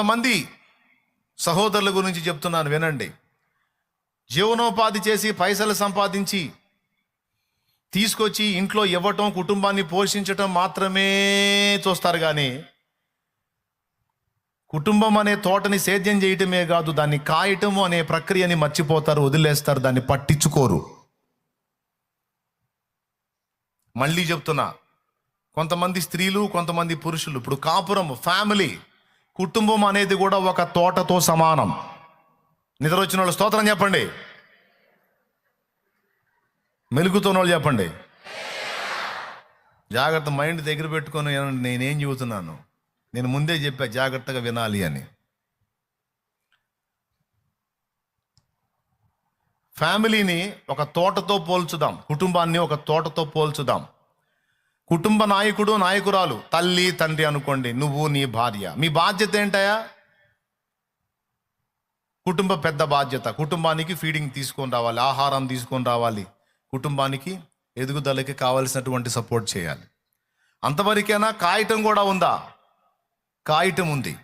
కొంతమంది సహోదరుల గురించి చెప్తున్నాను వినండి. జీవనోపాధి చేసి పైసలు సంపాదించి తీసుకొచ్చి ఇంట్లో ఇవ్వటం కుటుంబాన్ని పోషించటం మాత్రమే చూస్తారు కానీ కుటుంబం అనే తోటని సేద్యం చేయటమే కాదు దాన్ని కాయటము అనే ప్రక్రియని మర్చిపోతారు వదిలేస్తారు దాన్ని పట్టించుకోరు. మళ్ళీ చెప్తున్నా కొంతమంది స్త్రీలు కొంతమంది పురుషులు ఇప్పుడు కాపురం ఫ్యామిలీ కుటుంబం అనేది కూడా ఒక తోటతో సమానం. నిద్ర వచ్చిన వాళ్ళు స్తోత్రం చెప్పండి. మెలుగుతున్న వాళ్ళు చెప్పండి. జాగ్రత్త మైండ్ దగ్గర పెట్టుకొని నేనేం చెబుతున్నాను? నేను ముందే చెప్పా జాగ్రత్తగా వినాలి అని. ఫ్యామిలీని ఒక తోటతో పోల్చుదాం. కుటుంబాన్ని ఒక తోటతో పోల్చుదాం. కుటుంబ నాయకుడు నాయకురాలు తల్లి తండ్రి అనుకోండి నువ్వు నీ భార్య. మీ బాధ్యత ఏంటయా కుటుంబ పెద్ద బాధ్యత. కుటుంబానికి ఫీడింగ్ తీసుకొని రావాలి ఆహారం తీసుకొని రావాలి. కుటుంబానికి ఎదుగుదలకి కావలసినటువంటి సపోర్ట్ చేయాలి. అంతవరకైనా కాయటం కూడా ఉందా? కాయటం ఉంది.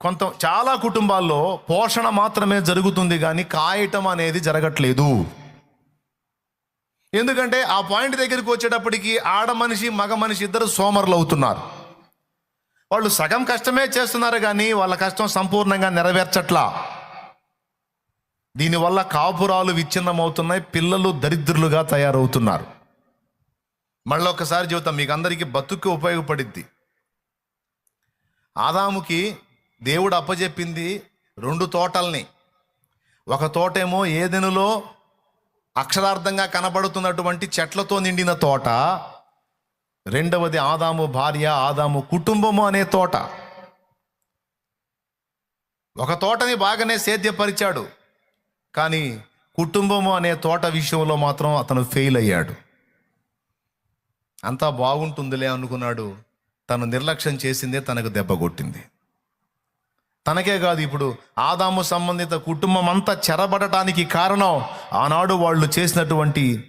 కొంత చాలా కుటుంబాల్లో పోషణ మాత్రమే జరుగుతుంది కానీ కాయటం అనేది జరగట్లేదు. ఎందుకంటే ఆ పాయింట్ దగ్గరికి వచ్చేటప్పటికి ఆడ మనిషి మగ మనిషి ఇద్దరు సోమరులు అవుతున్నారు. వాళ్ళు సగం కష్టమే చేస్తున్నారు కానీ వాళ్ళ కష్టం సంపూర్ణంగా నెరవేర్చట్లా. దీనివల్ల కాపురాలు విచ్ఛిన్నమవుతున్నాయి పిల్లలు దరిద్రులుగా తయారవుతున్నారు. మళ్ళీ ఒకసారి చెబుతాం మీకు అందరికీ బతుక్కి ఉపయోగపడిద్ది. ఆదాముకి దేవుడు అప్పజెప్పింది రెండు తోటల్ని. ఒక తోటేమో ఏదెనులో అక్షరార్థంగా కనబడుతున్నటువంటి చెట్లతో నిండిన తోట రెండవది ఆదాము భార్య ఆదాము కుటుంబము అనే తోట. ఒక తోటని బాగానే సేద్యపరిచాడు కానీ కుటుంబము అనే తోట విషయంలో మాత్రం అతను ఫెయిల్ అయ్యాడు. అంతా బాగుంటుందిలే అనుకున్నాడు తను నిర్లక్ష్యం చేసిందే తనకు దెబ్బ కొట్టింది. తనకే కాదు ఇప్పుడు ఆదాము సంబంధిత కుటుంబం అంతా చెరబడటానికి కారణం ఆనాడు వాళ్ళు చేసినటువంటి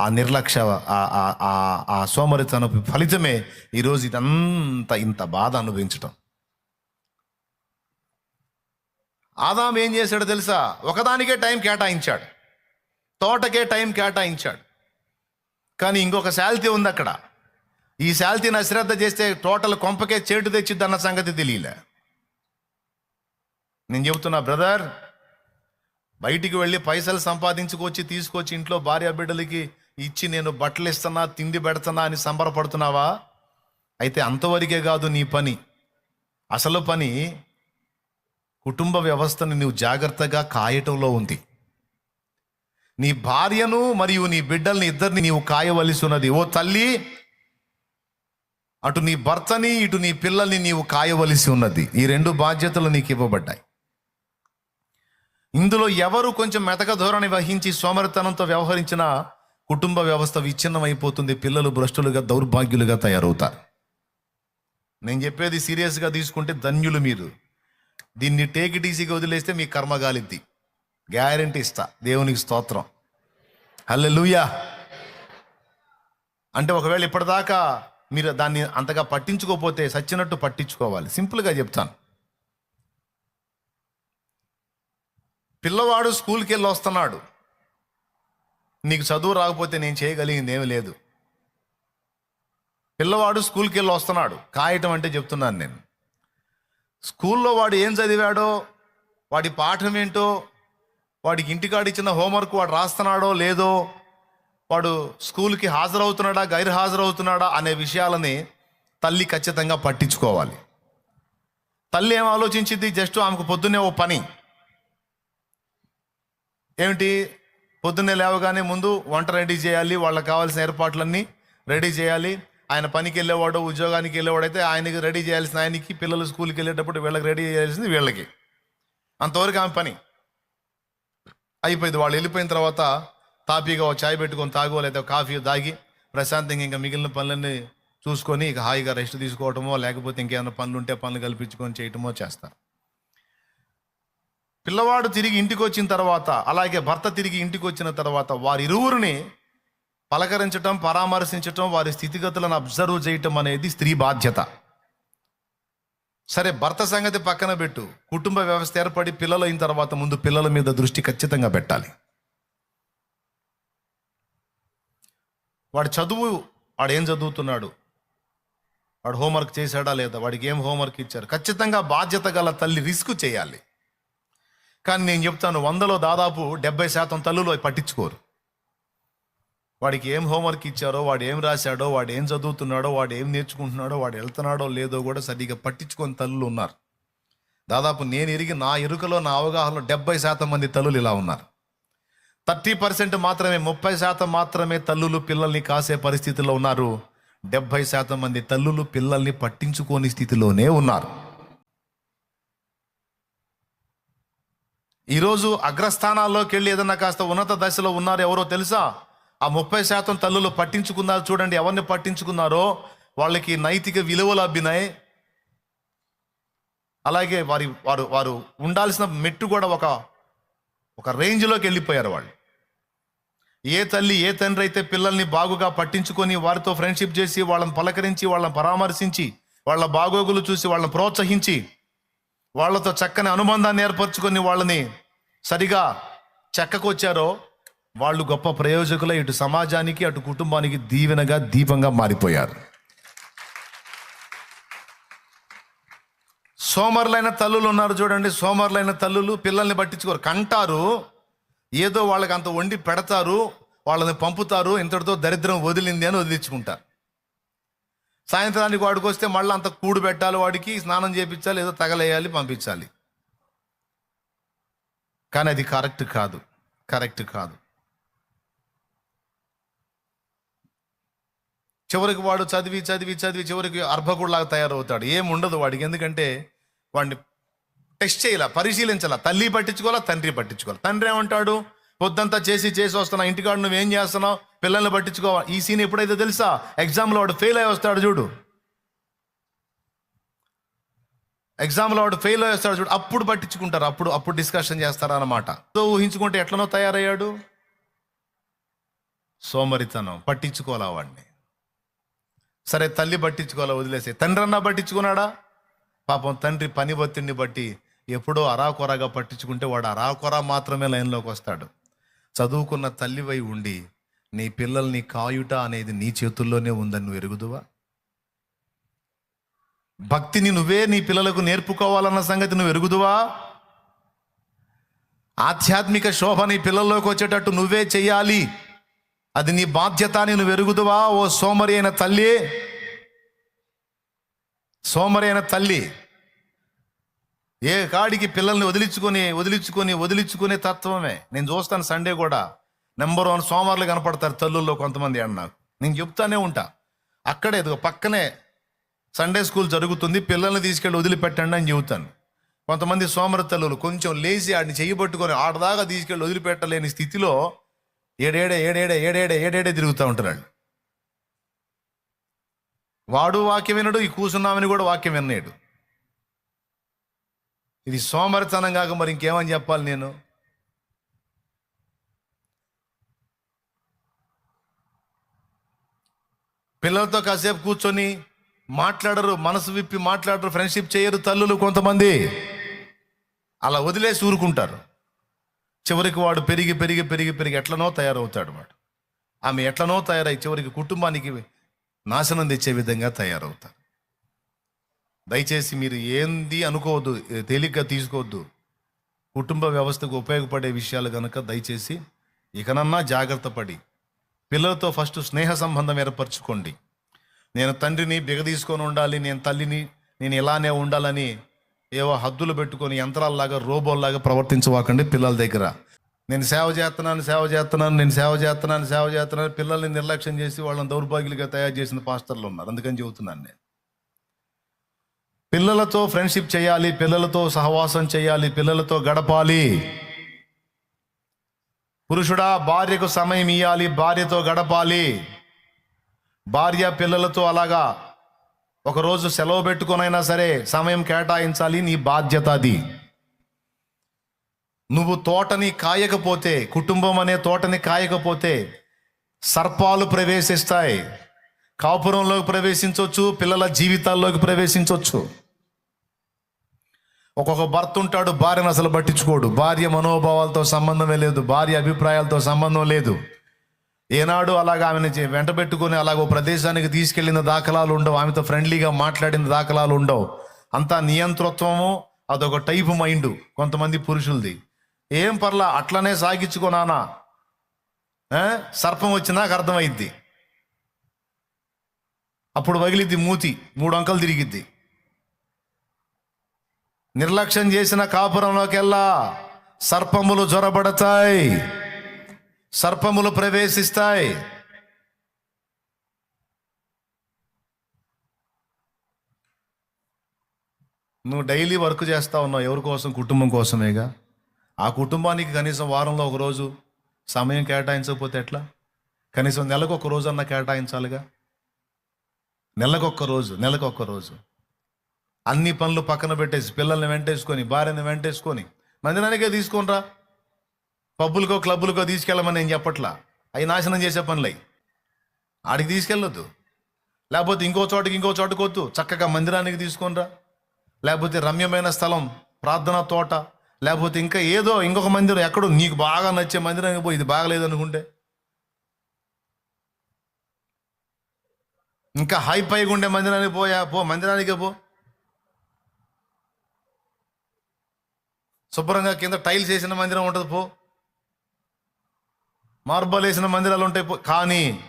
ఆ నిర్లక్ష్య ఆ- ఆ- ఆ- ఆ సోమరితనపు ఫలితమే ఈరోజు ఇదంతా ఇంత బాధ అనుభవించటం. ఆదాం ఏం చేశాడో తెలుసా? ఒకదానికే టైం కేటాయించాడు. తోటకే టైం కేటాయించాడు. కానీ ఇంకొక శాల్తీ ఉంది అక్కడ. ఈ శాల్తీని అశ్రద్ధ చేస్తే టోటల్ కొంపకే చేటు తెచ్చిద్దన్న సంగతి తెలియలే. నేను చెబుతున్నా బ్రదర్ బయటికి వెళ్ళి పైసలు సంపాదించుకొచ్చి తీసుకొచ్చి ఇంట్లో భార్య బిడ్డలకి ఇచ్చి నేను బట్టలు ఇస్తున్నా తిండి పెడుతున్నా అని సంబరపడుతున్నావా? అయితే అంతవరకే కాదు నీ పని. అసలు పని కుటుంబ వ్యవస్థను నువ్వు జాగ్రత్తగా కాయటంలో ఉంది. నీ భార్యను మరియు నీ బిడ్డల్ని ఇద్దరిని నీవు కాయవలసి ఉన్నది. ఓ తల్లి అటు నీ భర్తని ఇటు నీ పిల్లల్ని నీవు కాయవలసి ఉన్నది. ఈ రెండు బాధ్యతలు నీకు ఇవ్వబడ్డాయి. ఇందులో ఎవరు కొంచెం మెతక ధోరణి వహించి సోమరితనంతో వ్యవహరించిన కుటుంబ వ్యవస్థ విచ్ఛిన్నమైపోతుంది పిల్లలు భ్రష్టులుగా దౌర్భాగ్యులుగా తయారవుతారు. నేను చెప్పేది సీరియస్గా తీసుకుంటే ధన్యులు మీరు. దీన్ని టేక్ ఇట్ వదిలేస్తే మీ కర్మగాలిద్ది గ్యారంటీ ఇస్తా. దేవునికి స్తోత్రం. హల్లెలూయా! అంటే ఒకవేళ ఇప్పటిదాకా మీరు దాన్ని అంతగా పట్టించుకోకపోతే సచ్చినట్టు పట్టించుకోవాలి. సింపుల్గా చెప్తాను. పిల్లవాడు స్కూల్కి వెళ్ళి వస్తున్నాడు. నీకు చదువు రాకపోతే నేను చేయగలిగింది ఏమి లేదు. పిల్లవాడు స్కూల్కి వెళ్ళి వస్తున్నాడు. కాయటం అంటే చెప్తున్నాను నేను. స్కూల్లో వాడు ఏం చదివాడో వాడి పాఠం ఏంటో వాడికి ఇంటికాడ ఇచ్చిన హోంవర్క్ వాడు రాస్తున్నాడో లేదో వాడు స్కూల్కి హాజరవుతున్నాడా గైర్ హాజరవుతున్నాడా అనే విషయాలని తల్లి ఖచ్చితంగా పట్టించుకోవాలి. తల్లి ఏం ఆలోచించింది? జస్ట్ ఆమెకు పొద్దున్నే ఓ పని. ఏమిటి? పొద్దున్నే లేవగానే ముందు వంట రెడీ చేయాలి వాళ్ళకి కావాల్సిన ఏర్పాట్లన్నీ రెడీ చేయాలి. ఆయన పనికి వెళ్ళేవాడు ఉద్యోగానికి వెళ్ళేవాడైతే ఆయనకి రెడీ చేయాల్సిన ఆయనకి పిల్లలు స్కూల్కి వెళ్ళేటప్పుడు వీళ్ళకి రెడీ చేయాల్సింది వీళ్ళకి. అంతవరకు ఆమె పని. అయిపోయింది. వాళ్ళు వెళ్ళిపోయిన తర్వాత తాపీగా ఒక చాయ్ పెట్టుకొని తాగో లేదా కాఫీ తాగి ప్రశాంతంగా ఇంకా మిగిలిన పనులన్నీ చూసుకొని ఇక హాయిగా రెస్ట్ తీసుకోవటమో లేకపోతే ఇంకేమైనా పనులు ఉంటే పనులు కల్పించుకొని చేయటమో చేస్తారు. పిల్లవాడు తిరిగి ఇంటికి వచ్చిన తర్వాత అలాగే భర్త తిరిగి ఇంటికి వచ్చిన తర్వాత వారిరువురిని పలకరించటం పరామర్శించటం వారి స్థితిగతులను అబ్జర్వ్ చేయటం అనేది స్త్రీ బాధ్యత. సరే భర్త సంగతి పక్కన పెట్టు. కుటుంబ వ్యవస్థ ఏర్పడి పిల్లలు అయిన తర్వాత ముందు పిల్లల మీద దృష్టి ఖచ్చితంగా పెట్టాలి. వాడు చదువు వాడు ఏం చదువుతున్నాడు? వాడు హోంవర్క్ చేశాడా లేదా? వాడికి ఏం హోంవర్క్ ఇచ్చారు? ఖచ్చితంగా బాధ్యత గల తల్లి రిస్క్ చేయాలి. కానీ నేను చెప్తాను వందలో దాదాపు డెబ్బై శాతం తల్లులు అవి పట్టించుకోరు. వాడికి ఏం హోంవర్క్ ఇచ్చారో వాడు ఏం రాశాడో వాడు ఏం చదువుతున్నాడో వాడు ఏం నేర్చుకుంటున్నాడో వాడు వెళ్తున్నాడో లేదో కూడా సరిగ్గా పట్టించుకొని తల్లులు ఉన్నారు. దాదాపు నేను ఎరిగి నా ఎరుకలో నా అవగాహనలో డెబ్బై శాతం మంది తల్లులు ఇలా ఉన్నారు. థర్టీ పర్సెంట్ మాత్రమే ముప్పై శాతం మాత్రమే తల్లులు పిల్లల్ని కాసే పరిస్థితిలో ఉన్నారు. డెబ్బై శాతం మంది తల్లులు పిల్లల్ని పట్టించుకోని స్థితిలోనే ఉన్నారు. ఈరోజు అగ్రస్థానాల్లోకి వెళ్ళి ఏదన్నా కాస్త ఉన్నత దశలో ఉన్నారు ఎవరో తెలుసా? ఆ ముప్పై శాతం తల్లులు పట్టించుకున్నారు చూడండి ఎవరిని పట్టించుకున్నారో వాళ్ళకి నైతిక విలువలు అబ్బినాయి. అలాగే వారి వారు వారు ఉండాల్సిన మెట్టు కూడా ఒక ఒక రేంజ్లోకి వెళ్ళిపోయారు వాళ్ళు. ఏ తల్లి ఏ తండ్రి అయితే పిల్లల్ని బాగుగా పట్టించుకొని వారితో ఫ్రెండ్షిప్ చేసి వాళ్ళని పలకరించి వాళ్ళని పరామర్శించి వాళ్ళ బాగోగులు చూసి వాళ్ళని ప్రోత్సహించి వాళ్ళతో చక్కని అనుబంధాన్ని ఏర్పరచుకొని వాళ్ళని సరిగా చెక్కకొచ్చారో వాళ్ళు గొప్ప ప్రయోజకులై ఇటు సమాజానికి అటు కుటుంబానికి దీవెనగా దీపంగా మారిపోయారు. సోమరులైన తల్లులు ఉన్నారు చూడండి సోమరులైన తల్లులు పిల్లల్ని పట్టించుకోరు. కంటారు ఏదో వాళ్ళకి అంత వండి పెడతారు వాళ్ళని పంపుతారు ఇంతటితో దరిద్రం వదిలింది అని వదిలించుకుంటారు. సాయంత్రానికి వాడికి వస్తే మళ్ళీ అంత కూడు పెట్టాలి వాడికి స్నానం చేపించాలి ఏదో తగలేయాలి పంపించాలి. కానీ అది కరెక్ట్ కాదు. కరెక్ట్ కాదు. చివరికి వాడు చదివి చదివి చదివి చివరికి అర్భకుడులాగా తయారవుతాడు. ఏం ఉండదు వాడికి. ఎందుకంటే వాడిని టెస్ట్ చేయాల పరిశీలించాల? తల్లి పట్టించుకోవాలా తండ్రి పట్టించుకోవాలి? తండ్రి ఏమంటాడు? పొద్దంతా చేసి చేసి వస్తున్నా ఇంటికాడు నువ్వేం చేస్తున్నావు? పిల్లల్ని పట్టించుకోవాలి ఈ సీన్ ఎప్పుడైతే తెలుసా? ఎగ్జామ్లో వాడు ఫెయిల్ అయి వస్తాడు చూడు. ఎగ్జామ్లో వాడు ఫెయిల్ అయి చూడు అప్పుడు పట్టించుకుంటారు అప్పుడు అప్పుడు డిస్కషన్ చేస్తారన్నమాట. సో ఊహించుకుంటే ఎట్లనో తయారయ్యాడు? సోమరితనం పట్టించుకోవాలా వాడిని? సరే తల్లి పట్టించుకోవాలా వదిలేసే. తండ్రి అన్నా పట్టించుకున్నాడా? పాపం తండ్రి పని ఒత్తిడిని బట్టి ఎప్పుడో అరాకొరగా పట్టించుకుంటే వాడు అరాకొర మాత్రమే లైన్లోకి వస్తాడు. చదువుకున్న తల్లివై ఉండి నీ పిల్లల్ని కాయుట అనేది నీ చేతుల్లోనే ఉందని నువ్వు ఎరుగుదువా? భక్తిని నువ్వే నీ పిల్లలకు నేర్పుకోవాలన్న సంగతి నువ్వు ఎరుగుదువా? ఆధ్యాత్మిక శోభ నీ పిల్లల్లోకి వచ్చేటట్టు నువ్వే చేయాలి అది నీ బాధ్యత అని నువ్వు ఎరుగుదువా? ఓ సోమరి అయిన తల్లి. సోమరి అయిన తల్లి. ఏ కాడికి పిల్లల్ని వదిలించుకొని వదిలించుకొని వదిలించుకునే తత్వమే. నేను చూస్తాను సండే కూడా. నెంబర్ వన్ సోమవారాలు కనపడతారు తల్లుల్లో కొంతమంది అన్న నాకు నేను చెప్తానే ఉంటా. అక్కడే ఇదిగో పక్కనే సండే స్కూల్ జరుగుతుంది పిల్లల్ని తీసుకెళ్ళి వదిలిపెట్టండి అని చెబుతాను. కొంతమంది సోమర కొంచెం లేచి ఆడిని చేయబట్టుకొని ఆడదాకా తీసుకెళ్ళి వదిలిపెట్టలేని స్థితిలో ఏడేడే ఏడేడే ఏడేడే ఏడేడే తిరుగుతూ ఉంటారు వాడు వాక్యం వినడు ఈ కూసున్నామని కూడా వాక్యం విన్నాడు ఇది సోమరితనం కాక మరి ఇంకేమని చెప్పాలి నేను? పిల్లలతో కాసేపు కూర్చొని మాట్లాడరు మనసు విప్పి మాట్లాడరు ఫ్రెండ్షిప్ చేయరు తల్లులు కొంతమంది. అలా వదిలేసి ఊరుకుంటారు. చివరికి వాడు పెరిగి పెరిగి పెరిగి పెరిగి ఎట్లనో తయారవుతాడు వాడు. ఆమె ఎట్లనో తయారై చివరికి కుటుంబానికి నాశనం తెచ్చే విధంగా తయారవుతారు. దయచేసి మీరు ఏంది అనుకోవద్దు తేలిగ్గా తీసుకోవద్దు. కుటుంబ వ్యవస్థకు ఉపయోగపడే విషయాలు కనుక దయచేసి ఇకనన్నా జాగ్రత్త పడి పిల్లలతో ఫస్ట్ స్నేహ సంబంధం ఏర్పరచుకోండి. నేను తండ్రిని బిగదీసుకొని ఉండాలి నేను తల్లిని నేను ఇలానే ఉండాలని ఏవో హద్దులు పెట్టుకొని యంత్రాల్లాగా రోబోల్లాగా ప్రవర్తించవాకండి పిల్లల దగ్గర. నేను సేవ చేస్తున్నాను సేవ చేస్తున్నాను నేను సేవ చేస్తున్నాను సేవ చేస్తున్నాను పిల్లల్ని నిర్లక్ష్యం చేసి వాళ్ళని దౌర్భాగ్యులుగా తయారు చేసిన పాస్టర్లు ఉన్నారు. అందుకని చెబుతున్నాను నేను. పిల్లలతో ఫ్రెండ్షిప్ చేయాలి పిల్లలతో సహవాసం చేయాలి పిల్లలతో గడపాలి. పురుషుడా భార్యకు సమయం ఇవ్వాలి భార్యతో గడపాలి. భార్య పిల్లలతో అలాగా ఒకరోజు సెలవు పెట్టుకునైనా సరే సమయం కేటాయించాలి నీ బాధ్యత అది. నువ్వు తోటని కాయకపోతే కుటుంబం అనే తోటని కాయకపోతే సర్పాలు ప్రవేశిస్తాయి. కాపురంలోకి ప్రవేశించవచ్చు పిల్లల జీవితాల్లోకి ప్రవేశించవచ్చు ఒక్కొక్క భర్త ఉంటాడు భార్యను అసలు పట్టించుకోడు. భార్య మనోభావాలతో సంబంధమే లేదు భార్య అభిప్రాయాలతో సంబంధం లేదు. ఏనాడు అలాగ ఆమెను చే- వెంట పెట్టుకుని అలాగ ఓ ప్రదేశానికి తీసుకెళ్ళిన దాఖలాలు ఉండవు. ఆమెతో ఫ్రెండ్లీగా మాట్లాడిన దాఖలాలు ఉండవు. అంతా నియంతృత్వము అదొక టైపు మైండ్ కొంతమంది పురుషులది. ఏం పర్లా అట్లనే సాగించుకోనానా సర్పం వచ్చినాక అర్థమైద్ది. అప్పుడు వగిలిద్ది మూతి మూడు అంకలు తిరిగిద్ది. నిర్లక్ష్యం చేసిన కాపురంలోకెల్లా సర్పములు జ్వరబడతాయి సర్పములు ప్రవేశిస్తాయి. నువ్వు డైలీ వర్క్ చేస్తా ఉన్నావు. ఎవరి కోసం? కుటుంబం కోసమేగా? ఆ కుటుంబానికి కనీసం వారంలో ఒక రోజు సమయం కేటాయించకపోతే ఎట్లా? కనీసం నెలకు ఒక రోజు అన్న కేటాయించాలిగా? నెలకొక్క రోజు నెలకొక్క రోజు. అన్ని పనులు పక్కన పెట్టేసి పిల్లల్ని వెంటేసుకొని భార్యని వెంటేసుకొని మందిరానికే తీసుకొనిరా పబ్బులకో క్లబ్బులకో తీసుకెళ్ళమని నేను చెప్పట్లా. అవి నాశనం చేసే పనులై. ఆడికి తీసుకెళ్ళొద్దు. లేకపోతే ఇంకో చోటకి ఇంకో చోటకి వద్దు. చక్కగా మందిరానికి తీసుకొనిరా. లేకపోతే రమ్యమైన స్థలం ప్రార్థనా తోట లేకపోతే ఇంకా ఏదో ఇంకొక మందిరం ఎక్కడో నీకు బాగా నచ్చే మందిరానికి పోయి ఇది బాగలేదు అనుకుంటే ఇంకా హై పైగా ఉండే మందిరానికి పోయా? పో మందిరానికే పో. శుభ్రంగా కింద టైల్స్ వేసిన మందిరం ఉంటుంది పో. మార్బల్ వేసిన మందిరాలు ఉంటాయి కానీ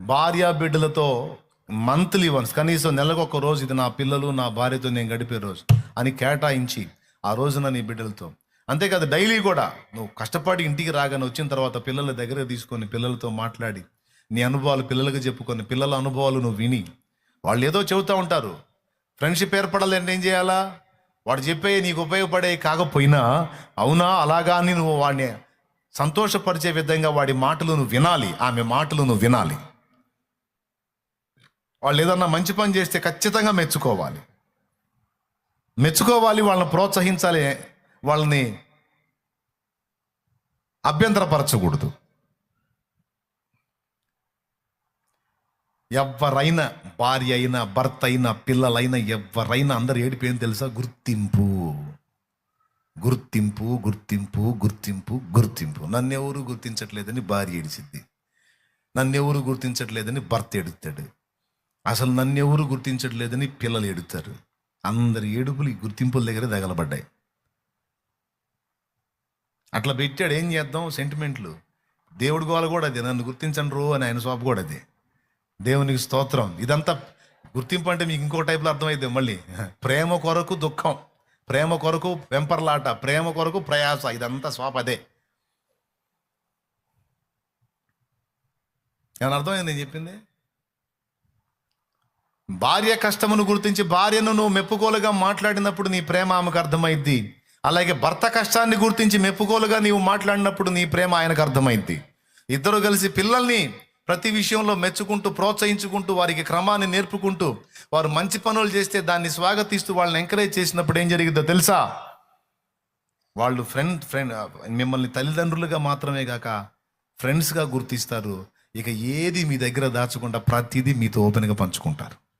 భార్య బిడ్డలతో మంత్లీ వన్స్ కనీసం నెలకు ఒక రోజు ఇది నా పిల్లలు నా భార్యతో నేను గడిపే రోజు అని కేటాయించి ఆ రోజున నీ బిడ్డలతో. అంతేకాదు డైలీ కూడా నువ్వు కష్టపడి ఇంటికి రాగానే వచ్చిన తర్వాత పిల్లల దగ్గర తీసుకొని పిల్లలతో మాట్లాడి నీ అనుభవాలు పిల్లలకు చెప్పుకొని పిల్లల అనుభవాలు నువ్వు విని వాళ్ళు ఏదో చెబుతూ ఉంటారు. ఫ్రెండ్షిప్ ఏర్పడాలంటే ఏం చేయాలా? వాడు చెప్పే నీకు ఉపయోగపడే కాకపోయినా అవునా? అలాగా అని నువ్వు వాడిని సంతోషపరిచే విధంగా వాడి మాటలను వినాలి. ఆమె మాటలను వినాలి. వాళ్ళు ఏదన్నా మంచి పని చేస్తే ఖచ్చితంగా మెచ్చుకోవాలి. మెచ్చుకోవాలి వాళ్ళని ప్రోత్సహించాలి వాళ్ళని అభ్యంతరపరచకూడదు. ఎవరైనా భార్య అయినా భర్త అయినా పిల్లలైనా ఎవరైనా అందరు ఏడిపోయింది తెలుసా? గుర్తింపు. గుర్తింపు గుర్తింపు గుర్తింపు గుర్తింపు. నన్నెవరు గుర్తించట్లేదని భార్య ఏడిచిద్ది. నన్నెవరు గుర్తించట్లేదని భర్త ఎడుతాడు అసలు నన్నెవరు గుర్తించట్లేదని పిల్లలు ఎడుతారు అందరి ఏడుపులు ఈ గుర్తింపుల దగ్గర తగలబడ్డాయి. అట్లా పెట్టాడు ఏం చేద్దాం? సెంటిమెంట్లు. దేవుడి గోల కూడా అదే నన్ను గుర్తించండి రో అని ఆయన సోపు కూడా అదే. దేవునికి స్తోత్రం. ఇదంతా గుర్తింపు అంటే మీకు ఇంకో టైప్లో అర్థమైతే మళ్ళీ. ప్రేమ కొరకు దుఃఖం. ప్రేమ కొరకు వెంపర్లాట ప్రేమ కొరకు ప్రయాస ఇదంతా స్వాపదే ఏమైనా అర్థమైంది నేను చెప్పింది? భార్య కష్టమును గుర్తించి భార్యను నువ్వు మెప్పుకోలుగా మాట్లాడినప్పుడు నీ ప్రేమ ఆమెకు అర్థమైద్ది. అలాగే భర్త కష్టాన్ని గుర్తించి మెప్పుకోలుగా నీవు మాట్లాడినప్పుడు నీ ప్రేమ ఆయనకు అర్థమైద్ది. ఇద్దరు కలిసి పిల్లల్ని ప్రతి విషయంలో మెచ్చుకుంటూ ప్రోత్సహించుకుంటూ వారికి క్రమాన్ని నేర్పుకుంటూ వారు మంచి పనులు చేస్తే దాన్ని స్వాగతిస్తూ వాళ్ళని ఎంకరేజ్ చేసినప్పుడు ఏం జరిగిందో తెలుసా? వాళ్ళు ఫ్రెండ్ ఫ్రెండ్ మిమ్మల్ని తల్లిదండ్రులుగా మాత్రమే కాక ఫ్రెండ్స్గా గుర్తిస్తారు. ఇక ఏది మీ దగ్గర దాచకుండా ప్రతిదీ మీతో ఓపెన్గా పంచుకుంటారు.